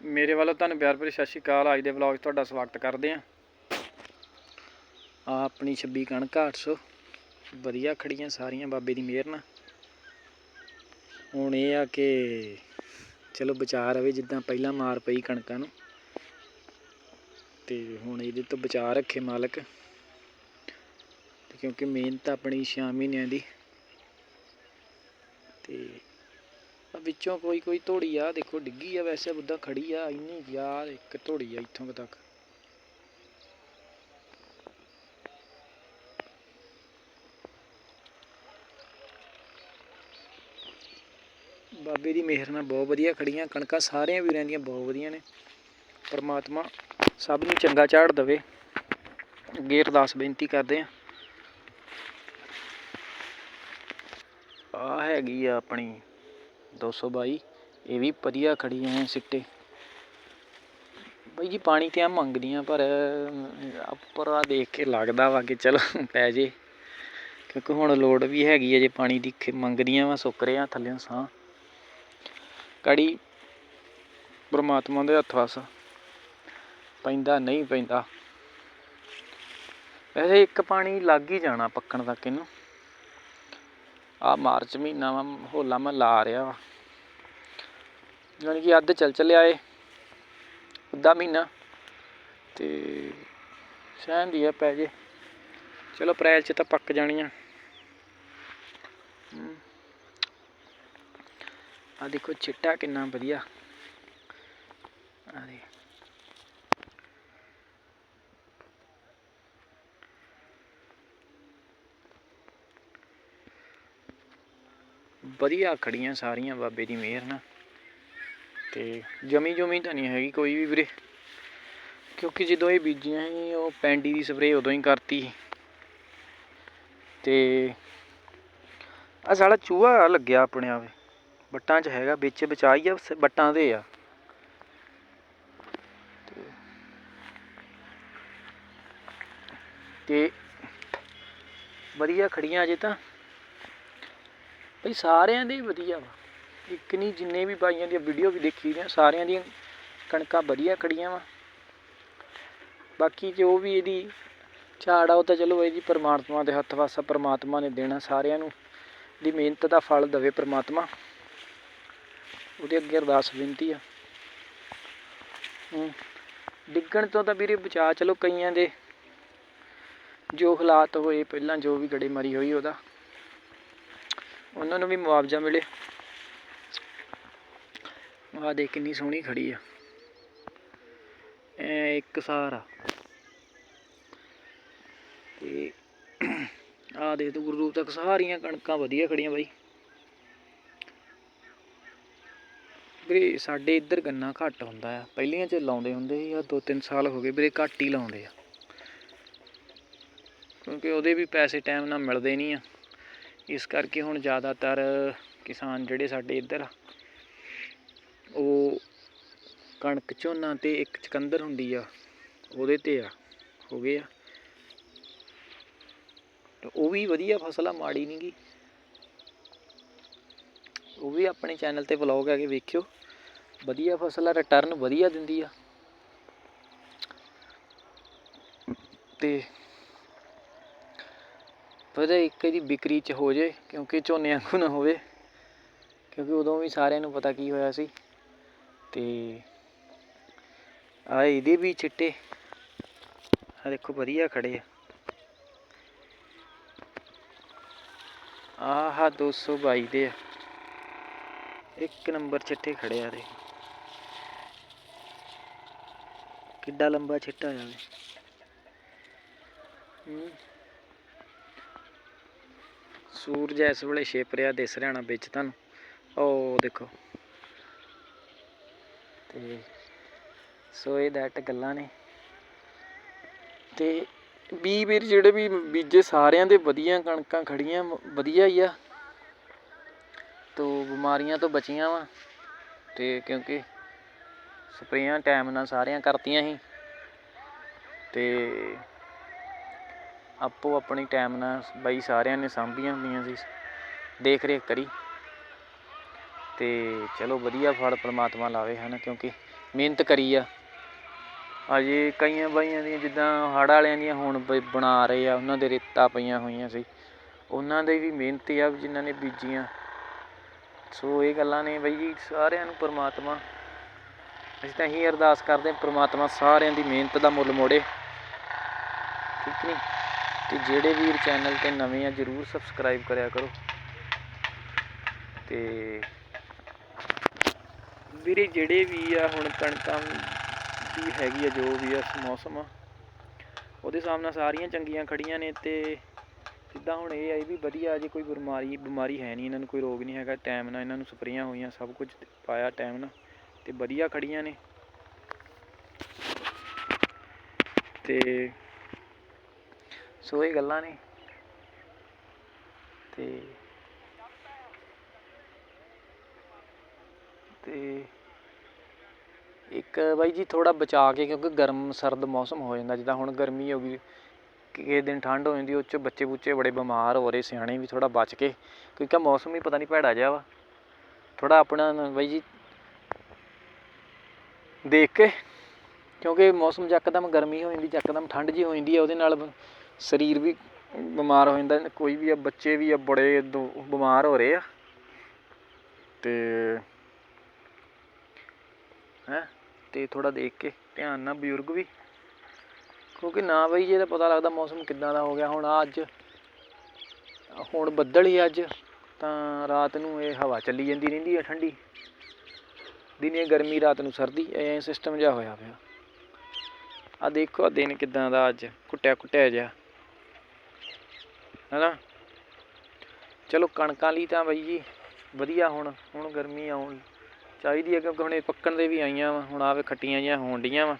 ਮੇਰੇ ਵੱਲੋਂ ਤੁਹਾਨੂੰ ਪਿਆਰ ਭਰੀ ਸਤਿ ਸ਼੍ਰੀ ਅਕਾਲ। ਅੱਜ ਦੇ ਵਲੌਗ 'ਚ ਤੁਹਾਡਾ ਸਵਾਗਤ ਕਰਦੇ ਹਾਂ। ਆ ਆਪਣੀ 26 ਕਣਕ 800 ਵਧੀਆ ਖੜੀਆਂ ਸਾਰੀਆਂ ਬਾਬੇ ਦੀ ਮਿਹਰ ਨਾਲ। ਹੁਣ ਇਹ ਆ ਕਿ ਚਲੋ ਬਚਾ ਰਵੇ ਜਿੱਦਾਂ ਪਹਿਲਾਂ ਮਾਰ ਪਈ ਕਣਕਾਂ ਨੂੰ। ਤੇ ਹੁਣ ਇਹਦੇ ਤੋਂ ਬਚਾ ਰੱਖੇ ਮਾਲਕ। ਕਿਉਂਕਿ ਮਿਹਨਤ ਆਪਣੀ 6 ਮਹੀਨਿਆਂ ਦੀ। ਤੇ ਵਿੱਚੋਂ ਕੋਈ ਕੋਈ ਧੋੜੀ ਆ, ਦੇਖੋ ਡਿੱਗੀ ਆ ਵੈਸੇ ਬੁੱਧਾ ਖੜੀ ਆ, ਇੰਨੀ ਯਾਰ ਇੱਕ ਧੋੜੀ ਆ ਇੱਥੋਂ ਤੱਕ। ਬਾਬੇ ਦੀ ਮਿਹਰ ਨਾਲ ਬਹੁਤ ਵਧੀਆ ਖੜੀਆਂ ਕਣਕਾਂ ਸਾਰਿਆਂ ਵੀਰਾਂ ਦੀਆਂ ਬਹੁਤ ਵਧੀਆ ਨੇ। ਪਰਮਾਤਮਾ ਸਭ ਨੂੰ ਚੰਗਾ ਝਾੜ ਦੇਵੇ। ਅੱਗੇ ਅਰਦਾਸ ਬੇਨਤੀ ਕਰਦੇ ਆ। ਆ ਹੈਗੀ ਆ ਆਪਣੀ 222 ਇਹ ਵੀ ਵਧੀਆ ਖੜੀ ਐ ਸਿੱਟੇ। ਬਈ ਜੀ, ਪਾਣੀ ਤੇ ਆ ਮੰਗਦੀਆਂ, ਪਰ ਉੱਪਰ ਆ ਦੇਖ ਕੇ ਲੱਗਦਾ ਵਾ ਕਿ ਚਲੋ ਪੈ ਜੇ। ਕਿਉਂਕਿ ਹੁਣ ਲੋੜ ਵੀ ਹੈਗੀ ਹੈ ਜੇ ਪਾਣੀ ਦੀ ਮੰਗਦੀਆਂ ਵਾ, ਸੁੱਕ ਰਿਆ ਥੱਲੇ ਸਾਹ। ਕੜੀ ਪਰਮਾਤਮਾ ਦੇ ਹੱਥ ਵਸ। ਪੈਂਦਾ, ਨਹੀਂ ਪੈਂਦਾ। ਵੈਸੇ ਇੱਕ ਪਾਣੀ ਲੱਗ ਹੀ ਜਾਣਾ ਪੱਕਣ ਤੱਕ ਇਹਨੂੰ। ਆ ਮਾਰਚ ਮਹੀਨਾ ਵਾ, ਹੋਲਾ ਮਹੱਲਾ ਲਾ ਰਿਹਾ ਵਾ। ਜਾਣੀ ਕਿ ਅੱਧ ਚੱਲ ਚੱਲਿਆ ਏ, ਅੱਧਾ ਮਹੀਨਾ। ਤੇ ਸਹਿਣ ਦੀ ਆ ਪੈ ਜੇ। ਚਲੋ ਅਪ੍ਰੈਲ ਚ ਤਾਂ ਪੱਕ ਜਾਣੀਆਂ। ਆ ਦੇਖੋ, ਚਿੱਟਾ ਕਿੰਨਾ ਵਧੀਆ। ਆ ਦੇ ਵਧੀਆ ਖੜੀਆਂ ਸਾਰੀਆਂ ਬਾਬੇ ਦੀ ਮਿਹਰ ਨਾਲ। ਤੇ ਜਮੀ ਜਮੀ ਤਾਂ ਨਹੀਂ ਹੈਗੀ ਕੋਈ ਵੀ ਵੀਰੇ। ਕਿਉਂਕਿ ਜਦੋਂ ਇਹ ਬੀਜੀਆਂ ਸੀ, ਉਹ ਪੈਂਡੀ ਦੀ ਸਪਰੇਅ ਉਦੋਂ ਹੀ ਕਰਤੀ ਸੀ। ਤੇ ਆ ਸਾਲਾ ਚੂਹਾ ਲੱਗਿਆ ਆਪਣੇ ਆਵੇ ਬੱਟਾਂ 'ਚ ਹੈਗਾ, ਵਿੱਚ ਬਚਾਈ ਆ, ਸ- ਬੱਟਾਂ ਦੇ ਆ। ਤੇ ਵਧੀਆ ਖੜੀਆਂ ਅਜੇ ਤਾਂ। ਬਈ ਸਾਰਿਆਂ ਦੇ ਵਧੀਆ ਵਾ। ਇੱਕ ਨਹੀਂ, ਜਿੰਨੇ ਵੀ ਬਾਈਆਂ ਦੀਆਂ ਵੀਡੀਓ ਵੀ ਦੇਖੀ ਦੀਆਂ, ਸਾਰਿਆਂ ਦੀਆਂ ਕਣਕਾਂ ਵਧੀਆ ਖੜੀਆਂ ਵਾ। ਬਾਕੀ ਜੋ ਵੀ ਇਹਦੀ ਝਾੜ ਆ, ਉਹ ਤਾਂ ਚਲੋ ਇਹਦੀ ਪਰਮਾਤਮਾ ਦੇ ਹੱਥ ਵਾਸਾ ਪਰਮਾਤਮਾ ਨੇ ਦੇਣਾ ਸਾਰਿਆਂ ਨੂੰ। ਦੀ ਮਿਹਨਤ ਦਾ ਫਲ ਦੇਵੇ ਪਰਮਾਤਮਾ। ਉਹਦੇ ਅੱਗੇ ਅਰਦਾਸ ਬੇਨਤੀ ਆ। ਹੂੰ, ਡਿੱਗਣ ਤੋਂ ਤਾਂ ਵੀਰੇ ਬਚਾ ਚਲੋ ਕਈਆਂ ਦੇ ਜੋ ਹਾਲਾਤ ਹੋਏ, ਪਹਿਲਾਂ ਜੋ ਵੀ ਗੜੇਮਾਰੀ ਹੋਈ ਉਹਦਾ। ਉਹਨਾਂ ਨੂੰ ਵੀ ਮੁਆਵਜ਼ਾ ਮਿਲੇ। ਆਹ ਦੇਖ ਕਿੰਨੀ ਸੋਹਣੀ ਖੜੀ ਆ। ਐ ਇੱਕ ਸਾਰਾ ਤੇ ਆਹ ਦੇਖ ਤੂੰ ਗੁਰੂ ਤੱਕ ਸਾਰੀਆਂ ਕਣਕਾਂ ਵਧੀਆ ਖੜੀਆਂ ਬਾਈ। ਵੀਰੇ ਸਾਡੇ ਇੱਧਰ ਗੰਨਾ ਘੱਟ ਹੁੰਦਾ ਆ। ਪਹਿਲੀਆਂ ਚ ਲਾਉਂਦੇ ਹੁੰਦੇ ਸੀ ਆ ਦੋ ਤਿੰਨ ਸਾਲ ਹੋ ਗਏ ਵੀਰੇ ਘੱਟ ਹੀ ਲਾਉਂਦੇ ਆ। ਕਿਉਂਕਿ ਉਹਦੇ ਵੀ ਪੈਸੇ ਟਾਈਮ ਨਾਲ ਮਿਲਦੇ ਨਹੀਂ ਆ। ਇਸ ਕਰਕੇ ਹੁਣ ਜ਼ਿਆਦਾਤਰ ਕਿਸਾਨ ਜਿਹੜੇ ਸਾਡੇ ਇੱਧਰ ਆ, ਉਹ ਕਣਕ ਝੋਨਾ ਤੇ ਇੱਕ ਚਕੰਦਰ ਹੁੰਦੀ ਆ, ਉਹਦੇ ਤੇ ਆ, ਹੋ ਗਏ ਆ। ਉਹ ਵੀ ਵਧੀਆ ਫਸਲ ਆ, ਮਾੜੀ ਨਹੀਂ ਗੀ। ਉਹ ਵੀ ਆਪਣੇ ਚੈਨਲ ਤੇ ਵਲੌਗ ਹੈਗੇ ਵੇਖਿਓ। ਵਧੀਆ ਫਸਲ ਆ ਰਿਟਰਨ ਵਧੀਆ ਦਿੰਦੀ ਆ। ਤੇ ਪਰ ਇੱਕ ਇਹਦੀ ਵਿਕਰੀ ਚ ਹੋ ਜੇ, ਕਿਉਂਕਿ ਝੋਨੇ ਵਾਂਗੂ ਨਾ ਹੋਵੇ, ਕਿਉਂਕਿ ਉਦੋਂ ਵੀ ਸਾਰਿਆਂ ਨੂੰ ਪਤਾ ਕੀ ਹੋਇਆ ਸੀ। ਤੇ ਆ ਇਹਦੇ ਵੀ ਚਿੱਟੇ ਆ ਦੇਖੋ ਵਧੀਆ ਖੜੇ ਆ। ਆਹ 222 ਦੇ ਆ। ਇੱਕ ਨੰਬਰ ਚਿੱਟੇ ਖੜੇ ਆ ਦੇ ਕਿੱਡਾ ਲੰਬਾ ਚਿੱਟਾ ਆ ਹੂੰ। ਸੂਰਜ ਇਸ ਵੇਲੇ ਛਿਪ ਰਿਹਾ ਦਿਸ ਰਿਹਾ ਨਾ ਵਿੱਚ ਤੁਹਾਨੂੰ। ਉਹ ਦੇਖੋ। ਤੇ ਸੋ ਇਹ ਦੈਟ ਗੱਲਾਂ ਨੇ। ਤੇ ਬੀ ਵੀਰ ਜਿਹੜੇ ਵੀ ਬੀਜੇ ਸਾਰਿਆਂ ਦੇ ਵਧੀਆ ਕਣਕਾਂ ਖੜੀਆਂ ਵਧੀਆ ਹੀ ਆ। ਤੋ ਬਿਮਾਰੀਆਂ ਤੋਂ ਬਚੀਆਂ ਵਾ। ਤੇ ਕਿਉਂਕਿ ਸਪਰੇਆਂ ਟਾਈਮ ਨਾਲ ਸਾਰਿਆਂ ਕਰਤੀਆਂ ਸੀ। ਤੇ ਆਪੋ ਆਪਣੀ ਟਾਈਮ ਨਾਲ ਬਾਈ ਸਾਰਿਆਂ ਨੇ ਸਾਂਭੀਆਂ ਹੁੰਦੀਆਂ ਸੀ। ਦੇਖ ਰੇਖ ਕਰੀ। ਤੇ ਚਲੋ ਵਧੀਆ ਫਲ ਪ੍ਰਮਾਤਮਾ ਲਾਵੇ ਹਨ, ਕਿਉਂਕਿ ਮਿਹਨਤ ਕਰੀ ਆ। ਅਜੇ ਕਈਆਂ ਬਾਈਆਂ ਦੀਆਂ ਜਿੱਦਾਂ ਹੜ੍ਹ ਵਾਲਿਆਂ ਦੀਆਂ ਹੁਣ ਬ- ਬਣਾ ਰਹੇ ਆ, ਉਹਨਾਂ ਦੇ ਰੇਤਾ ਪਈਆਂ ਹੋਈਆਂ ਸੀ। ਉਹਨਾਂ ਦੇ ਵੀ ਮਿਹਨਤ ਆ ਜਿਨ੍ਹਾਂ ਨੇ ਬੀਜੀਆਂ। ਸੋ ਇਹ ਗੱਲਾਂ ਨੇ ਬਾਈ ਜੀ ਸਾਰਿਆਂ ਨੂੰ ਪ੍ਰਮਾਤਮਾ। ਅਸੀਂ ਤਾਂ ਇਹੀ ਅਰਦਾਸ ਕਰਦੇ ਹਾਂ, ਪ੍ਰਮਾਤਮਾ ਸਾਰਿਆਂ ਦੀ ਮਿਹਨਤ ਦਾ ਮੁੱਲ ਮੋੜੇ। ਠੀਕ ਨਹੀਂ? ਤੇ ਜਿਹੜੇ ਵੀਰ ਚੈਨਲ ਤੇ ਨਵੇਂ ਆ, ਜਰੂਰ ਸਬਸਕ੍ਰਾਈਬ ਕਰਿਆ ਕਰੋ। ਤੇ ਵੀਰੇ, ਜਿਹੜੇ ਵੀ ਆ ਹੁਣ ਕਣਕਾਂ ਦੀ ਹੈਗੀ ਆ, ਜੋ ਵੀ ਆ ਮੌਸਮ, ਉਹਦੇ ਹਿਸਾਬ ਨਾਲ ਸਾਰੀਆਂ ਚੰਗੀਆਂ ਖੜੀਆਂ ਨੇ ਤੇ ਜਿੱਦਾਂ ਹੁਣ ਇਹ ਆ ਵੀ ਵਧੀਆ ਜੇ ਕੋਈ ਬਿਮਾਰੀ ਬਿਮਾਰੀ ਹੈ ਨਹੀਂ, ਇਹਨਾਂ ਨੂੰ ਕੋਈ ਰੋਗ ਨਹੀਂ ਹੈਗਾ ਟਾਈਮ ਨਾਲ ਇਹਨਾਂ ਨੂੰ ਸਪਰੇਆਂ ਹੋਈਆਂ, ਸਭ ਕੁਝ ਪਾਇਆ ਟਾਈਮ ਨਾਲ, ਤੇ ਵਧੀਆ ਖੜੀਆਂ ਨੇ। ਤੇ ਸੋ ਇਹ ਗੱਲਾਂ ਨੇ। ਤੇ ਤੇ ਇੱਕ ਬਾਈ ਜੀ ਥੋੜਾ ਬਚਾ ਕੇ ਕਿਉਂਕਿ ਗਰਮ ਸਰਦ ਮੌਸਮ ਹੋ ਜਾਂਦਾ, ਜਿੱਦਾਂ ਹੁਣ ਗਰਮੀ ਹੋ ਗਈ, ਕਿਸੇ ਦਿਨ ਠੰਡ ਹੋ ਜਾਂਦੀ, ਉਹ 'ਚ ਬੱਚੇ ਬੁੱਚੇ ਬੜੇ ਬਿਮਾਰ ਹੋ ਰਹੇ, ਸਿਆਣੇ ਵੀ ਥੋੜਾ ਬਚ ਕੇ, ਕਿਉਂਕਿ ਮੌਸਮ ਹੀ ਪਤਾ ਨਹੀਂ ਭੈੜਾ ਜਿਹਾ ਵਾ। ਥੋੜਾ ਆਪਣਾ ਬਾਈ ਜੀ ਦੇਖ ਕੇ, ਕਿਉਂਕਿ ਮੌਸਮ ਯਕਦਮ ਗਰਮੀ ਹੋ ਜਾਂਦੀ ਯਕਦਮ ਠੰਡ ਜੀ ਹੋ ਜਾਂਦੀ ਹੈ, ਉਹਦੇ ਨਾਲ ਸਰੀਰ ਵੀ ਬਿਮਾਰ ਹੋ ਜਾਂਦਾ, ਕੋਈ ਵੀ ਆ, ਬੱਚੇ ਵੀ ਆ, ਬੜੇ ਦੋ- ਬਿਮਾਰ ਹੋ ਰਹੇ ਆ। ਤੇ ਹੈ, ਤੇ ਥੋੜਾ ਦੇਖ ਕੇ ਧਿਆਨ ਨਾਲ ਬਜ਼ੁਰਗ ਵੀ। ਕਿਉਂਕਿ ਨਾ ਬਈ ਜੇ ਤਾਂ ਪਤਾ ਲੱਗਦਾ ਮੌਸਮ ਕਿੱਦਾਂ ਦਾ ਹੋ ਗਿਆ, ਹੁਣ ਆਹ ਅੱਜ, ਹੁਣ ਬੱਦਲ ਹੀ ਅੱਜ, ਤਾਂ ਰਾਤ ਨੂੰ ਇਹ ਹਵਾ ਚੱਲੀ ਜਾਂਦੀ ਰਹਿੰਦੀ ਆ ਠੰਡੀ। ਦਿਨੇ ਗਰਮੀ ਰਾਤ ਨੂੰ ਸਰਦੀ, ਐ ਸਿਸਟਮ ਜਿਹਾ ਹੋਇਆ ਪਿਆ। ਆ ਦੇਖੋ ਦਿਨ ਕਿਦਾਂ ਦਾ ਅੱਜ ਕੁੱਟਿਆ ਕੁੱਟਿਆ ਜਿਹਾ। ਹੈਨਾ? ਚਲੋ ਕਣਕਾਂ ਲਈ ਤਾਂ ਬਾਈ ਜੀ ਵਧੀਆ ਹੁਣ ਹੁਣ ਗਰਮੀ ਆਉਣ ਚਾਹੀਦੀ ਹੈ ਕਿਉਂਕਿ ਹੁਣ ਇਹ ਪੱਕਣ ਦੇ ਵੀ ਆਈਆਂ ਵਾ, ਹੁਣ ਆਵੇ ਖੱਟੀਆਂ ਜਿਹੀਆਂ ਹੋਣ ਡੀਆਂ ਵਾ।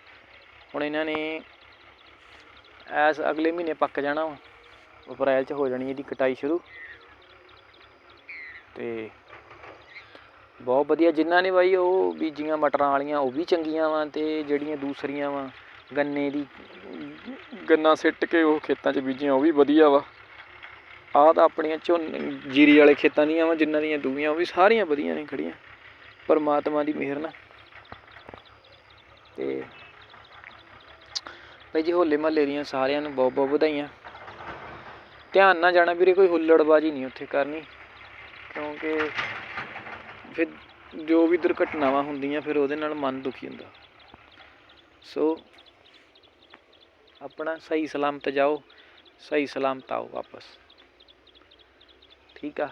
ਹੁਣ ਇਹਨਾਂ ਨੇ ਐਸ ਅਗਲੇ ਮਹੀਨੇ ਪੱਕ ਜਾਣਾ ਵਾ, ਅਪ੍ਰੈਲ ਚ ਹੋ ਜਾਣੀ ਇਹਦੀ ਕਟਾਈ ਸ਼ੁਰੂ। ਤੇ ਬਹੁਤ ਵਧੀਆ, ਜਿਨ੍ਹਾਂ ਨੇ ਬਾਈ ਉਹ ਬੀਜੀਆਂ ਮਟਰਾਂ ਵਾਲੀਆਂ ਉਹ ਵੀ ਚੰਗੀਆਂ ਵਾ ਤੇ ਜਿਹੜੀਆਂ ਦੂਸਰੀਆਂ ਵਾ ਗੰਨੇ ਦੀ, ਗੰਨਾ ਸਿੱਟ ਕੇ ਉਹ ਖੇਤਾਂ 'ਚ ਬੀਜੀਆਂ ਉਹ ਵੀ ਵਧੀਆ ਵਾ। ਆਹ ਤਾਂ ਆਪਣੀਆਂ ਝੋਨੇ, ਜੀਰੀ ਵਾਲੇ ਖੇਤਾਂ ਦੀਆਂ ਵਾ, ਜਿਨ੍ਹਾਂ ਦੀਆਂ ਦੂਈਆਂ ਉਹ ਵੀ ਸਾਰੀਆਂ ਵਧੀਆ ਨੇ ਖੜੀਆਂ ਪਰਮਾਤਮਾ ਦੀ ਮਿਹਰ ਨਾਲ। ਤੇ ਭਾਈ ਜੀ ਹੋਲੇ ਮਹੱਲੇ ਦੀਆਂ ਸਾਰਿਆਂ ਨੂੰ ਬਹੁਤ ਬਹੁਤ ਵਧਾਈਆਂ। ਧਿਆਨ ਨਾਲ ਜਾਣਾ ਵੀਰੇ, ਕੋਈ ਹੁੱਲੜਬਾਜੀ ਨਹੀਂ ਉੱਥੇ ਕਰਨੀ। ਕਿਉਂਕਿ ਫਿਰ ਜੋ ਵੀ ਦੁਰਘਟਨਾਵਾਂ ਹੁੰਦੀਆਂ, ਫਿਰ ਉਹਦੇ ਨਾਲ ਮਨ ਦੁਖੀ ਹੁੰਦਾ। ਸੋ ਆਪਣਾ ਸਹੀ ਸਲਾਮਤ ਜਾਓ, ਸਹੀ ਸਲਾਮਤ ਆਓ ਵਾਪਸ। ਠੀਕ ਆ।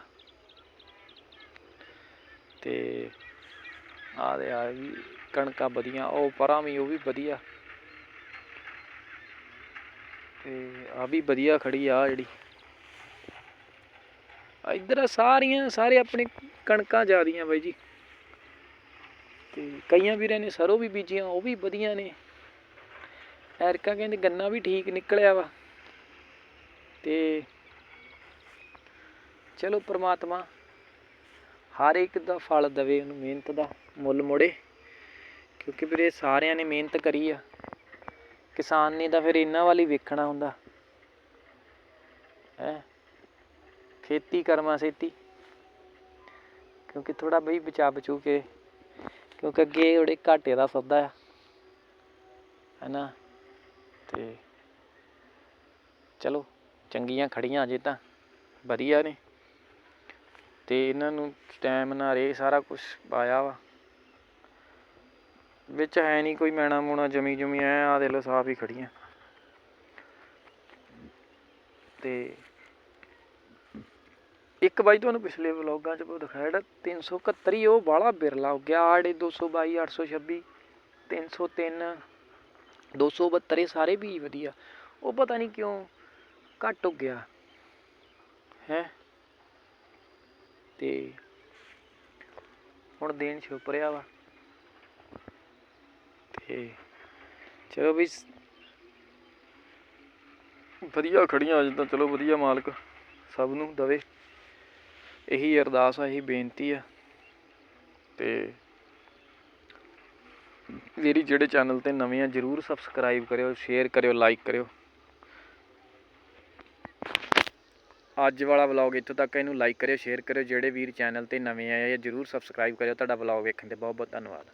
ਤੇ ਆ ਦੇ ਆ ਵੀ ਕਣਕਾਂ ਵਧੀਆ, ਉਹ ਪਰਾਂ ਵੀ, ਉਹ ਵੀ ਵਧੀਆ। ਤੇ ਆ ਵੀ ਵਧੀਆ ਖੜੀ ਆ ਜਿਹੜੀ। ਇੱਧਰ ਆ ਸਾਰੀਆਂ, ਸਾਰੇ ਆਪਣੇ ਕਣਕਾਂ ਜ਼ਿਆਦੀਆਂ ਬਾਈ ਜੀ। ਤੇ ਕਈਆਂ ਵੀਰਾਂ ਨੇ ਸਰੋਂ ਵੀ ਬੀਜੀਆਂ, ਉਹ ਵੀ ਵਧੀਆ ਨੇ। ਐਰਕਾ ਕਹਿੰਦੇ ਗੰਨਾ ਵੀ ਠੀਕ ਨਿਕਲਿਆ ਵਾ। ਤੇ ਚਲੋ ਪ੍ਰਮਾਤਮਾ ਹਰ ਇੱਕ ਦਾ ਫਲ ਦਵੇ, ਉਹਨੂੰ ਮਿਹਨਤ ਦਾ ਮੁੱਲ ਮੋੜੇ। ਕਿਉਂਕਿ ਫਿਰ ਇਹ ਸਾਰਿਆਂ ਨੇ ਮਿਹਨਤ ਕਰੀ ਆ। ਕਿਸਾਨ ਨੇ ਤਾਂ ਫਿਰ ਇਹਨਾਂ ਵੱਲ ਹੀ ਵੇਖਣਾ ਹੁੰਦਾ। ਹੈ? ਖੇਤੀ ਕਰਮਾ ਸੇਤੀ। ਕਿਉਂਕਿ ਥੋੜਾ ਬਈ ਬਚਾ ਬਚੂ ਕੇ, ਕਿਉਂਕਿ ਅੱਗੇ ਉਹਦੇ ਘਾਟੇ ਦਾ ਸੌਦਾ ਆ। ਹੈਨਾ? ਤੇ ਚਲੋ, ਚੰਗੀਆਂ ਖੜੀਆਂ ਅਜੇ ਤਾਂ। ਵਧੀਆ ਨੇ। ਅਤੇ ਇਹਨਾਂ ਨੂੰ ਟਾਈਮ ਨਾਲ ਰੇ ਸਾਰਾ ਕੁਛ ਪਾਇਆ ਵਾ। ਵਿੱਚ ਹੈ ਨਹੀਂ ਕੋਈ ਮੈਣਾ ਮੂਣਾ, ਜਮੀ ਜਮੀ ਐ ਆ ਦੇ ਲੋ ਸਾਫ਼ ਹੀ ਖੜੀਆਂ। ਤੇ ਇੱਕ ਬਾਈ ਤੁਹਾਨੂੰ ਪਿਛਲੇ ਵਲੋਗਾਂ 'ਚ ਉਹ ਦਿਖਾਇਆ ਜਿਹੜਾ 371 ਹੀ ਉਹ ਬਾਹਲਾ ਬਿਰਲਾ ਹੋ ਗਿਆ। ਆੜੇ 222 826 303 272 ਇਹ ਸਾਰੇ ਵੀ ਵਧੀਆ। ਉਹ ਪਤਾ ਨਹੀਂ ਕਿਉਂ ਘੱਟ ਹੋ ਗਿਆ। ਹੈ? ਤੇ ਹੁਣ ਦਿਨ ਛੁਪ ਰਿਹਾ ਵਾ। ਤੇ ਚਲੋ ਵੀ ਵਧੀਆ ਖੜੀਆਂ ਅੱਜ ਤਾਂ, ਚਲੋ ਵਧੀਆ ਮਾਲਕ ਸਭ ਨੂੰ ਦਵੇ। ਇਹੀ ਅਰਦਾਸ ਆ, ਇਹੀ ਬੇਨਤੀ ਆ। ਤੇ ਮੇਰੀ ਜਿਹੜੇ ਚੈਨਲ ਤੇ ਨਵੇਂ ਆ, ਜਰੂਰ ਸਬਸਕ੍ਰਾਈਬ ਕਰਿਓ ਸ਼ੇਅਰ ਕਰਿਓ ਲਾਈਕ ਕਰਿਓ। ਅੱਜ ਵਾਲਾ ਵਲੌਗ ਇੱਥੋਂ ਤੱਕ ਇਹਨੂੰ ਲਾਈਕ ਕਰਿਓ ਸ਼ੇਅਰ ਕਰਿਓ। ਜਿਹੜੇ ਵੀਰ ਚੈਨਲ ਤੇ ਨਵੇਂ ਆਏ ਆ, ਜਰੂਰ ਸਬਸਕ੍ਰਾਈਬ ਕਰਿਓ। ਤੁਹਾਡਾ ਵਲੌਗ ਵੇਖਣ ਤੇ ਬਹੁਤ ਬਹੁਤ ਧੰਨਵਾਦ।